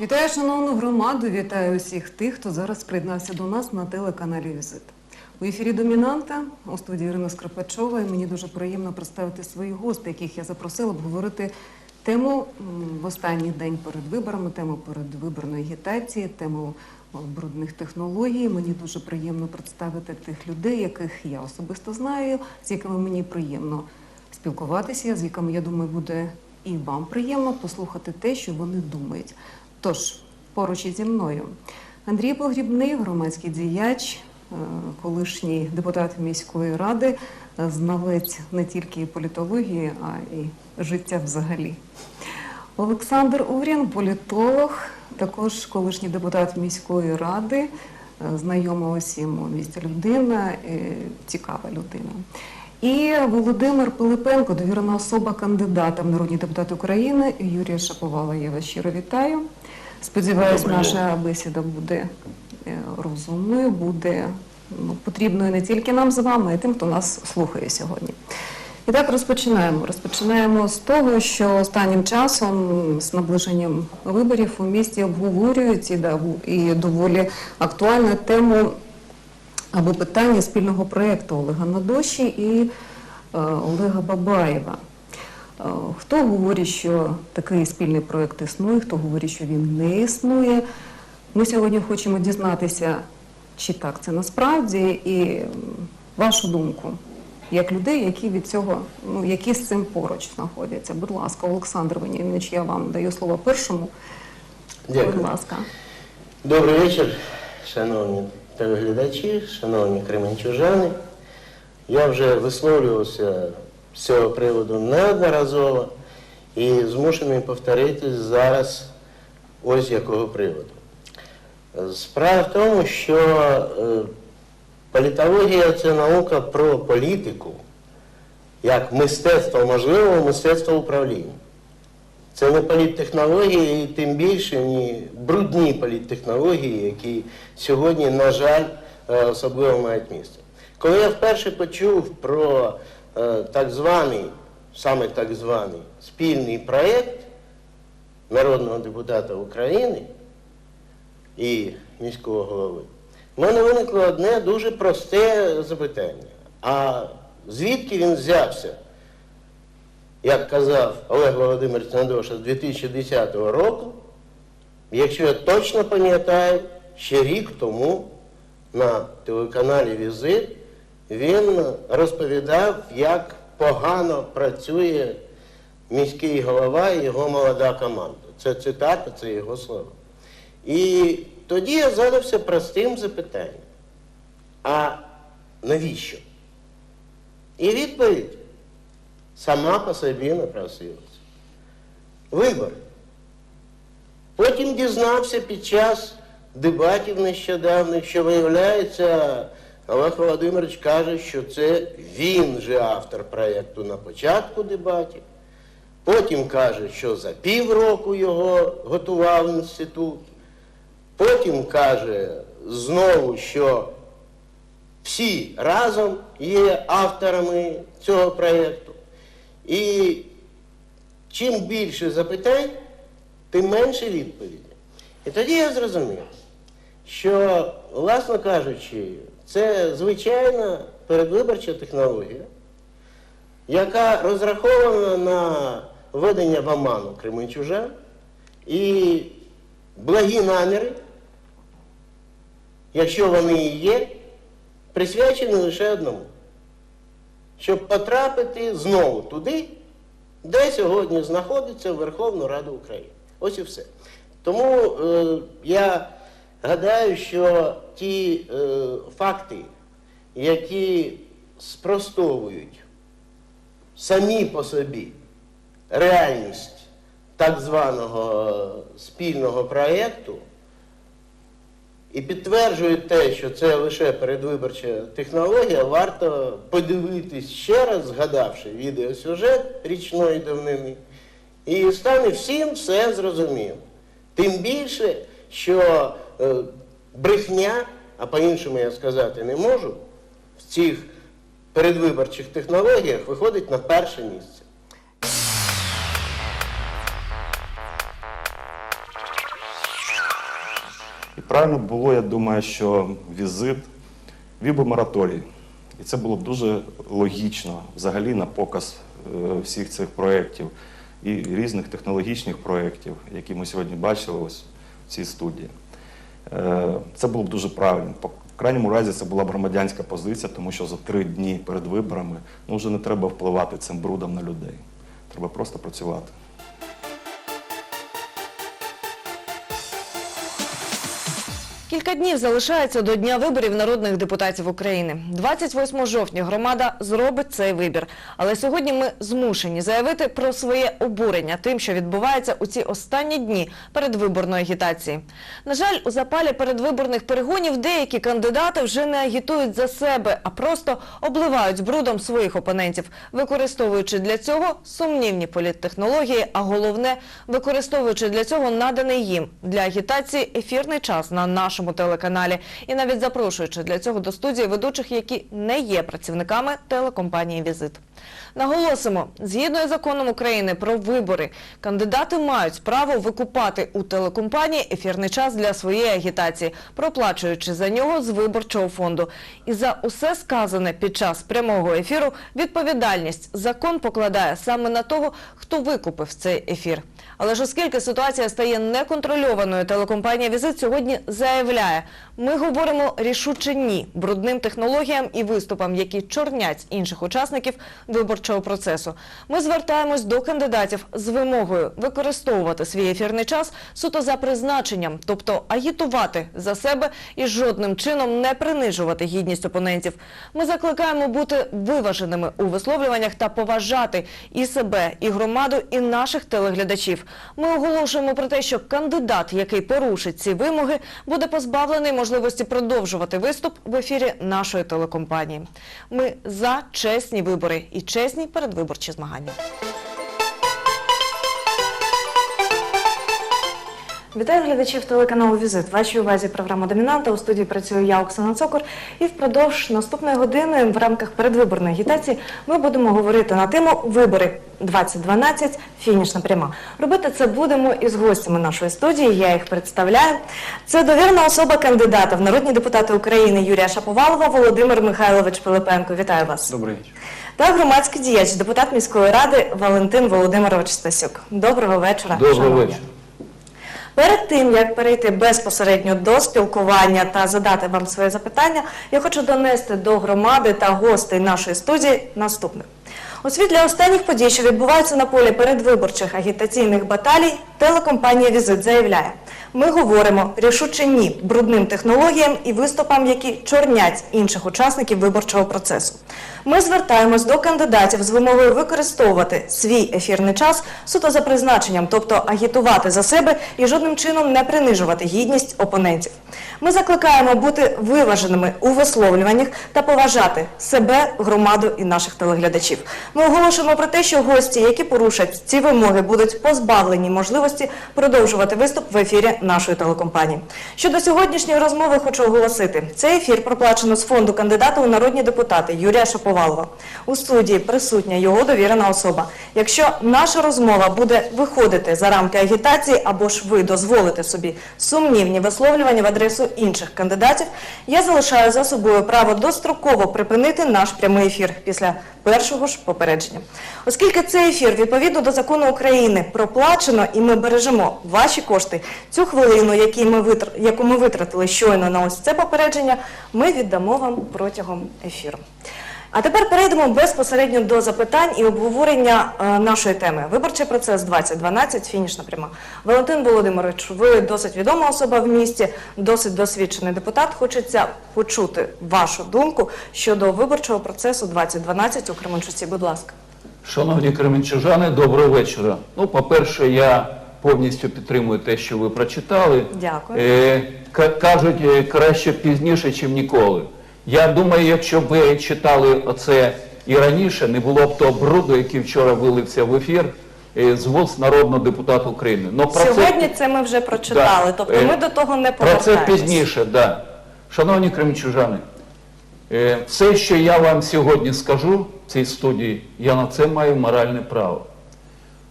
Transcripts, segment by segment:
Вітаю, шановну громаду, вітаю усіх тих, хто зараз приєднався до нас на телеканалі Візит. У ефірі Домінанта у студії Ірина Скрипачова. І мені дуже приємно представити своїх гостей, яких я запросила обговорити тему в останній день перед виборами, тему передвиборної агітації, тему брудних технологій. Мені дуже приємно представити тих людей, яких я особисто знаю, з якими мені приємно спілкуватися, з якими я думаю буде і вам приємно послухати те, що вони думають. Тож поруч ізі мною Андрій Погрібний, громадський діяч, е, колишній депутат міської ради, знавець не тільки політології, а й життя взагалі. Олександр Урін, політолог, також колишній депутат міської ради, е, знайома усім у місті людина, е, цікава людина. І Володимир Пилипенко, довірена особа кандидата в народні депутати України Юрія Шаповала. Я вас щиро вітаю. Сподіваюсь, наша бесіда буде е, розумною, буде ну, потрібною не тільки нам з вами, а й тим, хто нас слухає сьогодні. І так розпочинаємо. Розпочинаємо з того, що останнім часом з наближенням виборів у місті обговорюють і, і доволі актуальну тему або питання спільного проєкту Олега Надоші і е, Олега Бабаєва. Е, Хто говорить, що такий спільний проєкт існує, хто говорить, що він не існує. Ми сьогодні хочемо дізнатися, чи так це насправді, і вашу думку, як людей, які від цього, ну які з цим поруч знаходяться. Будь ласка, Олександр Венєвич, я вам даю слово першому. Дякую. Будь ласка. Добрий вечір, шановні телеглядачі, шановні кременчужани. Я вже висловлювався з цього приводу неодноразово і змушений повторитись зараз ось якого приводу. Справа в тому, що е, політологія це наука про політику, як мистецтво можливого, мистецтво управління. Це не політтехнології, і тим більше ні брудні політтехнології, які сьогодні, на жаль, е, особливо мають місце. Коли я вперше почув про е, так званий, саме так званий спільний проєкт народного депутата України і міського голови, в мене виникло одне дуже просте запитання. А звідки він взявся? Як казав Олег Володимирович Надоша з 2010 року, якщо я точно пам'ятаю, ще рік тому на телеканалі Візит він розповідав, як погано працює міський голова і його молода команда. Це цитата, це його слова. І тоді я задався простим запитанням. А навіщо? І відповідь сама по собі напросилась. Вибори. Потім дізнався під час дебатів нещодавних, що виявляється, Олег Володимирович каже, що це він же автор проєкту на початку дебатів. Потім каже, що за півроку його готував інститут. Потім каже знову, що всі разом є авторами цього проєкту. І чим більше запитань, тим менше відповіді. І тоді я зрозумів, що, власно кажучи, це звичайна передвиборча технологія, яка розрахована на введення в оману кременчужан і благі наміри, якщо вони і є, присвячені лише одному щоб потрапити знову туди, де сьогодні знаходиться Верховна Рада України. Ось і все. Тому е, я гадаю, що ті е, факти, які спростовують самі по собі реальність так званого спільного проєкту, і підтверджують те, що це лише передвиборча технологія, варто подивитись ще раз, згадавши відеосюжет річної давнини, і стане всім все зрозуміло. Тим більше, що е, брехня, а по-іншому я сказати не можу, в цих передвиборчих технологіях виходить на перше місце. Правильно було, я думаю, що візит вів би. І це було б дуже логічно взагалі на показ е, всіх цих проєктів і різних технологічних проєктів, які ми сьогодні бачили ось в цій студії. Е, Це було б дуже правильно. По крайньому разі це була б громадянська позиція, тому що за три дні перед виборами ну, вже не треба впливати цим брудом на людей. Треба просто працювати. Кілька днів залишається до дня виборів народних депутатів України. 28 жовтня громада зробить цей вибір. Але сьогодні ми змушені заявити про своє обурення тим, що відбувається у ці останні дні передвиборної агітації. На жаль, у запалі передвиборних перегонів деякі кандидати вже не агітують за себе, а просто обливають брудом своїх опонентів, використовуючи для цього сумнівні політтехнології, а головне використовуючи для цього наданий їм для агітації ефірний час на нашому телеканалі і навіть запрошуючи для цього до студії ведучих, які не є працівниками телекомпанії Візит. Наголосимо, згідно із законом України про вибори, кандидати мають право викупати у телекомпанії ефірний час для своєї агітації, проплачуючи за нього з виборчого фонду. І за усе сказане під час прямого ефіру відповідальність закон покладає саме на того, хто викупив цей ефір. Але ж оскільки ситуація стає неконтрольованою, телекомпанія Візит сьогодні заявляє, ми говоримо рішуче ні брудним технологіям і виступам, які чорнять інших учасників виборчого процесу. Ми звертаємось до кандидатів з вимогою використовувати свій ефірний час суто за призначенням, тобто агітувати за себе і жодним чином не принижувати гідність опонентів. Ми закликаємо бути виваженими у висловлюваннях та поважати і себе, і громаду, і наших телеглядачів. Ми оголошуємо про те, що кандидат, який порушить ці вимоги, буде позбавлений можливості продовжувати виступ в ефірі нашої телекомпанії. Ми за чесні вибори і чесні передвиборчі змагання. Вітаю глядачів телеканалу Візит. Вашій увазі програма Домінанта. У студії працюю я, Оксана Цокор. І впродовж наступної години в рамках передвиборної агітації ми будемо говорити на тему вибори 2012. Фінішна пряма. Робити це будемо із гостями нашої студії. Я їх представляю. Це довірна особа кандидата в народні депутати України Юрія Шаповалова, Володимир Михайлович Пилипенко. Вітаю вас. Добрий вечір. Та громадський діяч, депутат міської ради Валентин Володимирович Стасюк. Доброго вечора. Доброго вечора. Перед тим як перейти безпосередньо до спілкування та задати вам своє запитання, я хочу донести до громади та гостей нашої студії наступне. У світлі останніх подій, що відбуваються на полі передвиборчих агітаційних баталій, телекомпанія Візит заявляє: ми говоримо рішуче ні брудним технологіям і виступам, які чорнять інших учасників виборчого процесу. Ми звертаємось до кандидатів з вимогою використовувати свій ефірний час суто за призначенням, тобто агітувати за себе і жодним чином не принижувати гідність опонентів. Ми закликаємо бути виваженими у висловлюваннях та поважати себе, громаду і наших телеглядачів. Ми оголошуємо про те, що гості, які порушать ці вимоги, будуть позбавлені можливості продовжувати виступ в ефірі нашої телекомпанії. Щодо сьогоднішньої розмови, хочу оголосити: цей ефір проплачено з фонду кандидата у народні депутати Юрія Шаповалова. У студії присутня його довірена особа. Якщо наша розмова буде виходити за рамки агітації або ж ви дозволите собі сумнівні висловлювання в адресу інших кандидатів, я залишаю за собою право достроково припинити наш прямий ефір після першого ж попередження. Оскільки цей ефір відповідно до закону України проплачено і ми бережемо ваші кошти, цю хвилину, яку ми витратили щойно на ось це попередження, ми віддамо вам протягом ефіру. А тепер перейдемо безпосередньо до запитань і обговорення е, нашої теми. Виборчий процес 2012, фінішна пряма. Валентин Володимирович, ви досить відома особа в місті, досить досвідчений депутат. Хочеться почути вашу думку щодо виборчого процесу 2012 у Кременчуці. Будь ласка. Шановні кременчужани, доброго вечора. Ну, по-перше, я повністю підтримую те, що ви прочитали. Дякую. Е, кажуть, е, краще пізніше, ніж ніколи. Я думаю, якщо б ви читали оце і раніше, не було б того бруду, який вчора вилився в ефір е, з вуст народного депутата України. Но про Сьогодні це ми вже прочитали, Да. тобто Е, ми до того не Про це пізніше, так. Да. Шановні кримчужани, е, все, що я вам сьогодні скажу в цій студії, я на це маю моральне право.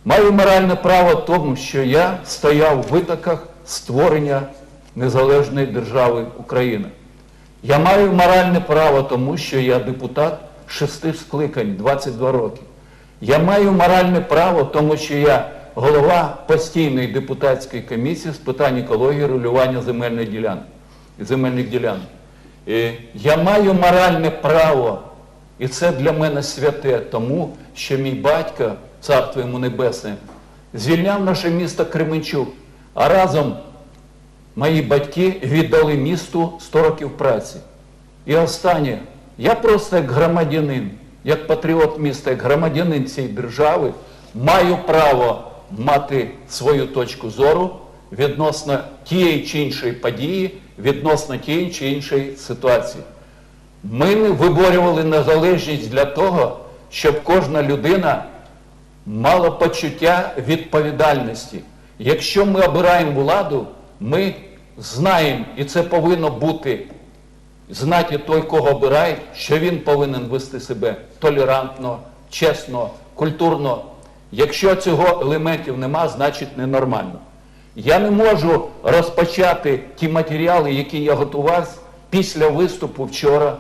Маю моральне право тому, що я стояв в витоках створення незалежної держави Україна. Я маю моральне право, тому що я депутат шести скликань, 22 роки. Я маю моральне право, тому що я голова постійної депутатської комісії з питань екології регулювання земельних ділянок. Земельних ділянок. Е, Я маю моральне право, і це для мене святе, тому що мій батько, царство йому небесне, звільняв наше місто Кременчук, а разом мої батьки віддали місту 100 років праці. І останнє, я просто як громадянин, як патріот міста, як громадянин цієї держави, маю право мати свою точку зору відносно тієї чи іншої події, відносно тієї чи іншої ситуації. Ми виборювали незалежність для того, щоб кожна людина мала почуття відповідальності. Якщо ми обираємо владу, ми знаємо, і це повинно бути знати той, кого обирають, що він повинен вести себе толерантно, чесно, культурно. Якщо цього елементів нема, значить ненормально. Я не можу розпочати ті матеріали, які я готував після виступу вчора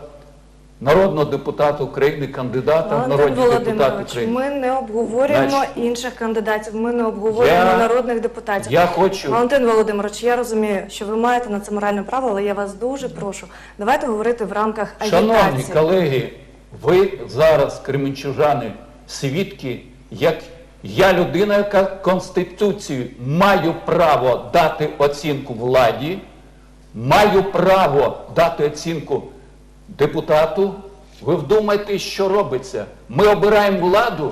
народного депутата України, кандидата в народні депутати України. ми не обговорюємо Значить, інших кандидатів, ми не обговорюємо я- народних депутатів. Я хочу. Валентин Володимирович, я розумію, що ви маєте на це моральне право, але я вас дуже прошу. Давайте говорити в рамках Шановні колеги, ви зараз, кременчужани, свідки, як я людина, яка Конституцією маю право дати оцінку владі, маю право дати оцінку депутату. Ви вдумайте, що робиться. Ми обираємо владу,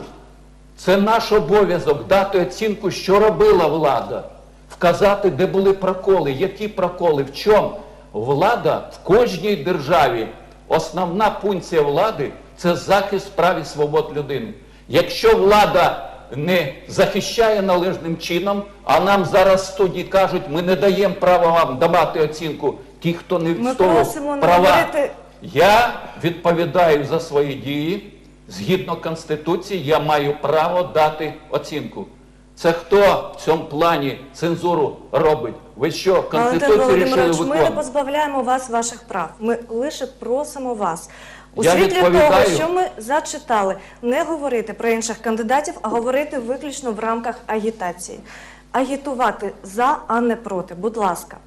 це наш обов'язок дати оцінку, що робила влада, вказати, де були проколи, які проколи, в чому. Влада в кожній державі, основна функція влади це захист прав і свобод людини. Якщо влада не захищає належним чином, а нам зараз в студії кажуть, ми не даємо права вам давати оцінку ті, хто не Ми відстоював права. говорити Я відповідаю за свої дії. Згідно Конституції, я маю право дати оцінку. Це хто в цьому плані цензуру робить? Ви що, Конституцію рішили Володимирович, ми не позбавляємо вас ваших прав. Ми лише просимо вас. У Я світлі того, що ми зачитали, не говорити про інших кандидатів, а говорити виключно в рамках агітації. Агітувати за, а не проти. Будь ласка.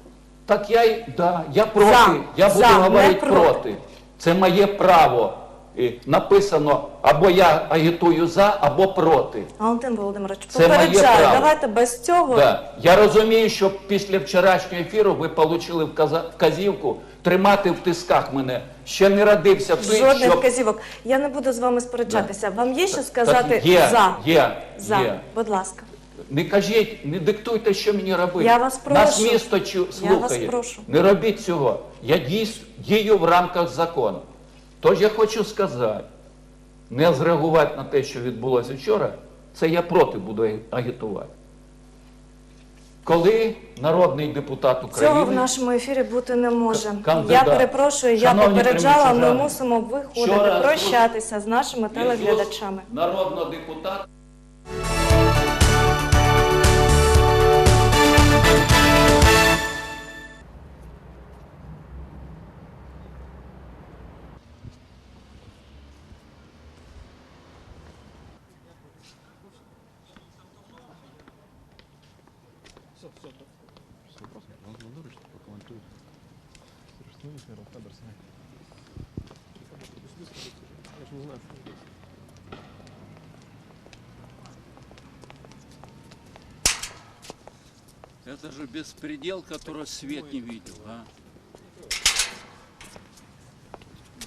Так я й да, я проти. За, я буду за, говорити проти. проти. Це моє право. І написано або я агітую за, або проти. Валентин Володимирович, Це моє попереджаю, право. давайте без цього. Да. Я розумію, що після вчорашнього ефіру ви отримали вказівку тримати в тисках мене. Ще не родився той, Жодних щоб... вказівок. Я не буду з вами сперечатися. Вам є що Так, сказати є, за? Є, За. є. Будь ласка. Не кажіть, не диктуйте, що мені робити. Я вас Нас місто чу- Я вас прошу. Не робіть цього. Я дійс- дію в рамках закону. Тож я хочу сказати, не зреагувати на те, що відбулося вчора, це я проти буду агітувати. Коли народний депутат України... Цього в нашому ефірі бути не може. Кандидат. Я перепрошую, я попереджала, ми мусимо виходити, вчора прощатися з нашими телеглядачами. Народного депутата. Это же беспредел, который свет не видел, а?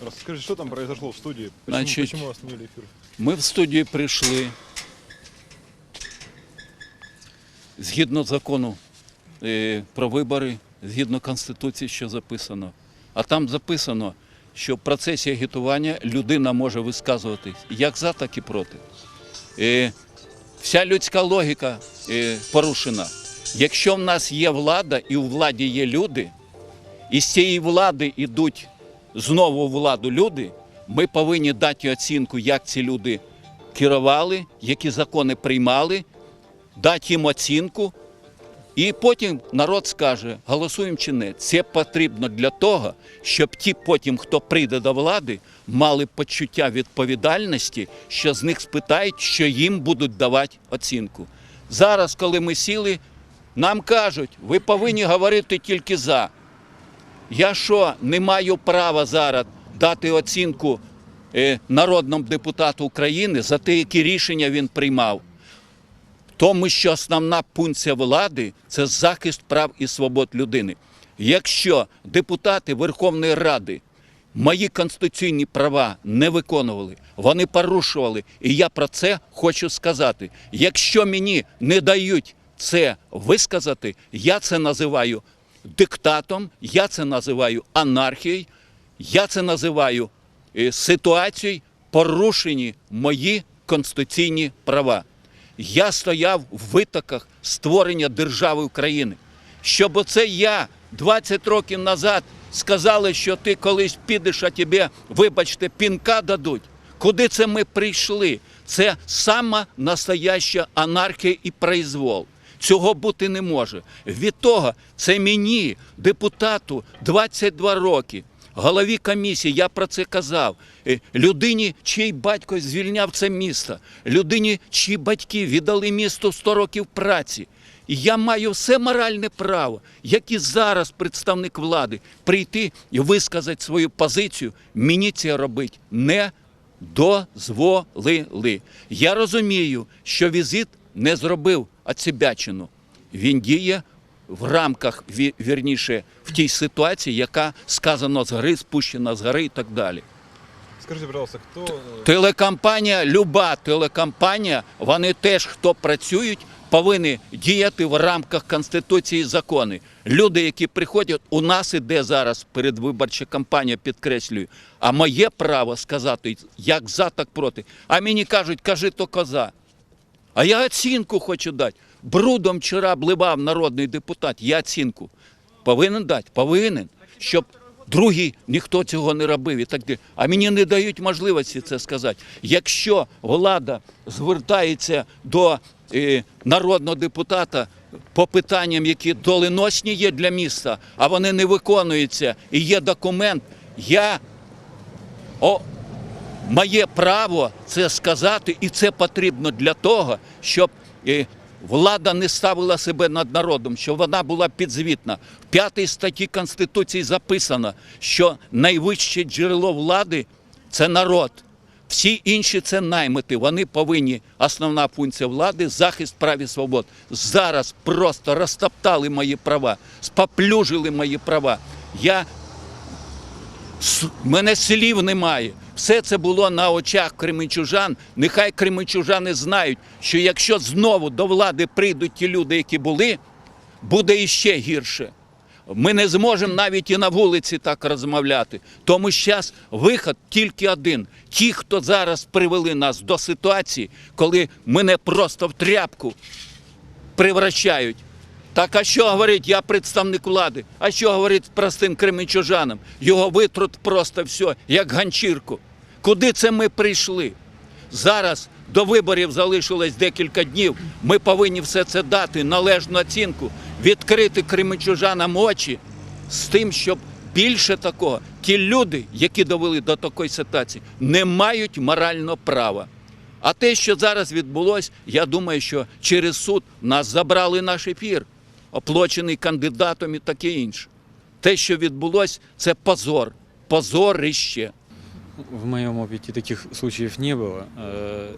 Расскажи, что там произошло в студии? Почему, Значит, почему остановили эфир? Ми в студію прийшли. Згідно закону е, про вибори, згідно Конституції, що записано. А там записано, що в процесі агітування людина може висказуватись як за, так і проти. Е, вся людська логіка е, порушена. Якщо в нас є влада і у владі є люди, і з цієї влади йдуть знову у владу люди, ми повинні дати оцінку, як ці люди керували, які закони приймали, дати їм оцінку І потім народ скаже, голосуємо чи не. Це потрібно для того, щоб ті потім, хто прийде до влади, мали почуття відповідальності, що з них спитають, що їм будуть давати оцінку. Зараз, коли ми сіли, нам кажуть, ви повинні говорити тільки за. Я що, не маю права зараз дати оцінку е, народному депутату України за те, які рішення він приймав? Тому що основна пункція влади це захист прав і свобод людини. Якщо депутати Верховної Ради мої конституційні права не виконували, вони порушували, і я про це хочу сказати. Якщо мені не дають це висказати, я це називаю диктатом, я це називаю анархією, я це називаю е, ситуацією, порушені мої конституційні права. Я стояв в витоках створення держави України. Щоб оце я 20 років назад сказали, що ти колись підеш, а тебе, вибачте, пінка дадуть. Куди це ми прийшли? Це сама настояща анархія і произвол. Цього бути не може. Від того це мені, депутату, 22 роки. Голові комісії, я про це казав. Е, Людині, чий батько звільняв це місто, людині, чиї батьки віддали місту 100 років праці. І я маю все моральне право, як і зараз представник влади, прийти і висказати свою позицію. Мені це робити не дозволили. Я розумію, що візит не зробив оцебячину. Він діє в рамках, ві- вірніше, в тій ситуації, яка сказано з гори, спущена з гори і так далі. Скажите, пожалуйста, кто... э, Телекомпанія, люба телекомпанія, вони теж, хто працюють, повинні діяти в рамках Конституції і закони. Люди, які приходять, у нас іде зараз передвиборча кампанія, підкреслюю. А моє право сказати, як за, так проти. А мені кажуть, кажи то коза. А я оцінку хочу дати. Брудом вчора обливав народний депутат. Я оцінку. Повинен дати? Повинен. Щоб другий ніхто цього не робив і так далі. А мені не дають можливості це сказати. Якщо влада звертається до е, народного депутата по питанням, які доленосні є для міста, а вони не виконуються, і є документ, я о, моє право це сказати, і це потрібно для того, щоб е, влада не ставила себе над народом, щоб вона була підзвітна. В п'ятій статті Конституції записано, що найвище джерело влади це народ. Всі інші це наймити. Вони повинні. Основна функція влади захист прав і свобод. Зараз просто розтоптали мої права, споплюжили мої права. Я мене слів немає. Все це було на очах кременчужан. Нехай кременчужани знають, що якщо знову до влади прийдуть ті люди, які були, буде іще гірше. Ми не зможемо навіть і на вулиці так розмовляти. Тому зараз виход тільки один. Ті, хто зараз привели нас до ситуації, коли мене просто в тряпку превращають. Так а що говорить, я представник влади? А що говорить простим кременчужанам? Його витрут просто все, як ганчірку. Куди це ми прийшли? Зараз до виборів залишилось декілька днів. Ми повинні все це дати, належну оцінку, відкрити кременчужанам очі з тим, щоб більше такого. Ті люди, які довели до такої ситуації, не мають морального права. А те, що зараз відбулось, я думаю, що через суд нас забрали наш ефір, оплачений кандидатом і таке інше. Те, що відбулось, це позор, позорище В моем опыте таких случаев не было, э,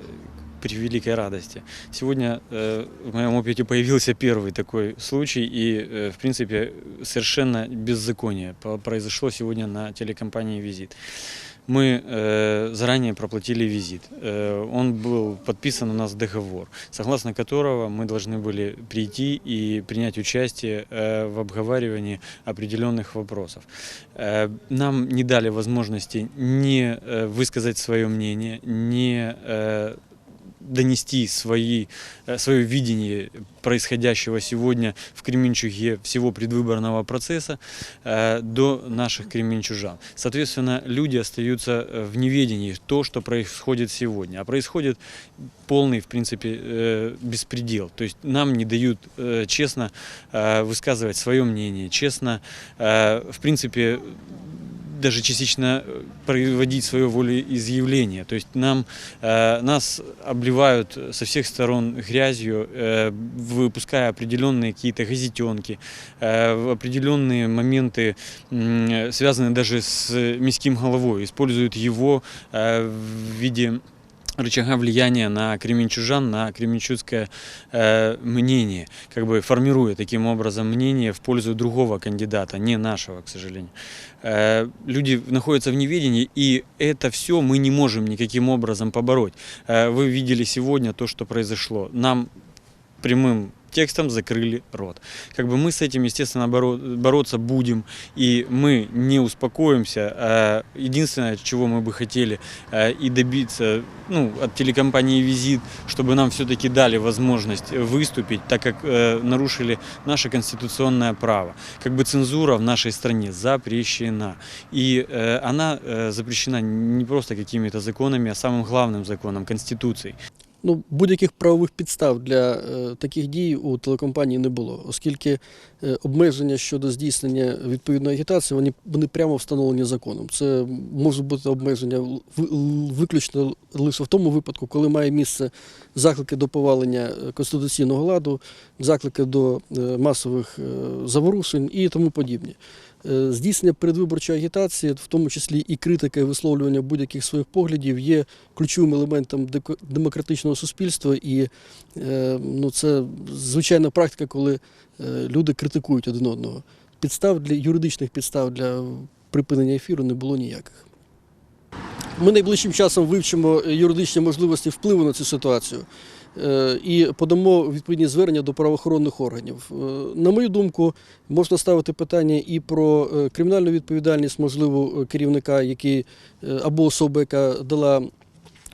при великой радости. Сегодня э, в моем опыте появился первый такой случай, и, э, в принципе, совершенно беззаконие по- произошло сегодня на телекомпании «Визит». Мы э, заранее проплатили визит. Э, он был подписан у нас договор, согласно которого мы должны были прийти и принять участие э, в обговаривании определенных вопросов. Э, нам не дали возможности не э, высказать свое мнение, не э, донести свои, э, свое видение происходящего сегодня в Кременчуге всего предвыборного процесса э, до наших кременчужан. Соответственно, люди остаются э, в неведении то, что происходит сегодня. А происходит полный, в принципе, беспредел. То есть нам не дают честно высказывать свое мнение, честно, в принципе, даже частично э, проводить свое волеизъявление. То есть нам, э, нас обливают со всех сторон грязью, э, выпуская определенные какие-то газетенки, э, определенные моменты, м, связанные даже с міським головой, используют его э, в виде рычага влияния на кременчужан, на кременчугское э, мнение, как бы формируя таким образом мнение в пользу другого кандидата, не нашего, к сожалению. Э, люди находятся в неведении, и это все мы не можем никаким образом побороть. Э, вы видели сегодня то, что произошло. Нам прямым текстом закрыли рот. Как бы мы с этим, естественно, боро- бороться будем, и мы не успокоимся. Э, Единственное, чего мы бы хотели э, и добиться ну, от телекомпании «Визит», чтобы нам все-таки дали возможность выступить, так как э, нарушили наше конституционное право. Как бы цензура в нашей стране запрещена. И э, она запрещена не просто какими-то законами, а самым главным законом – Конституцией. Ну, будь-яких правових підстав для е, таких дій у телекомпанії не було, оскільки е, обмеження щодо здійснення відповідної агітації вони, вони прямо встановлені законом. Це може бути обмеження в- виключно лише в тому випадку, коли має місце заклики до повалення е, конституційного ладу, заклики до е, масових е, заворушень і тому подібне. Е, Здійснення передвиборчої агітації, в тому числі і критика і висловлювання будь-яких своїх поглядів, є ключовим елементом демократичного суспільства, і е, ну, це звичайна практика, коли е, люди критикують один одного. Підстав для юридичних підстав для припинення ефіру не було ніяких. Ми найближчим часом вивчимо юридичні можливості впливу на цю ситуацію і подамо відповідні звернення до правоохоронних органів. Е, На мою думку, можна ставити питання і про е, кримінальну відповідальність, можливо, керівника, який е, або особи, яка дала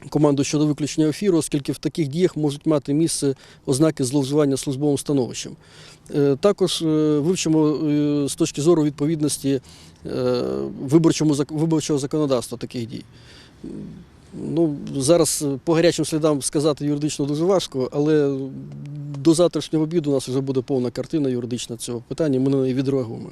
команду щодо виключення ефіру, оскільки в таких діях можуть мати місце ознаки зловживання службовим становищем. Е, Також е, вивчимо е, з точки зору відповідності е, виборчого законодавства таких дій. Ну, зараз е, по гарячим слідам сказати юридично дуже важко, але до завтрашнього обіду у нас вже буде повна картина юридична цього питання, ми на неї відреагуємо.